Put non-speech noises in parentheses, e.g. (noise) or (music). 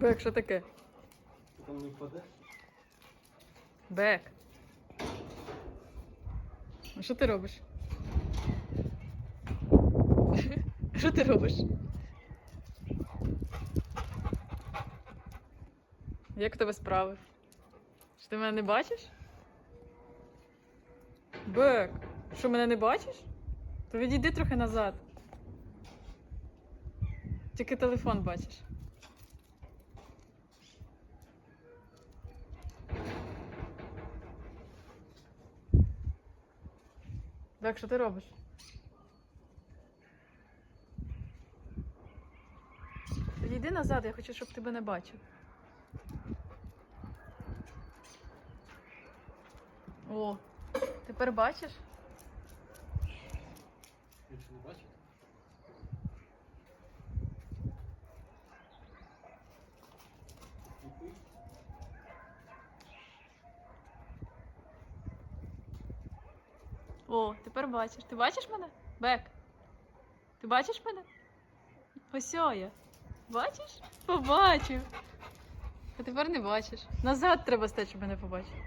Бек, що таке? Там не впадеш? Бек. А що ти робиш? (laughs) Що ти робиш? Як в тебе справи? Що ти мене не бачиш? Бек, що мене не бачиш? То відійди трохи назад. Тільки телефон бачиш. Бек, що ти робиш? Йди назад, я хочу, щоб тебе не бачив. О, тепер бачиш? Він що не бачить? Сліпий? О, тепер бачиш. Ти бачиш мене? Бек. Ти бачиш мене? Ось я. Бачиш? Побачив. А тепер не бачиш. Назад треба стати, щоб мене побачити.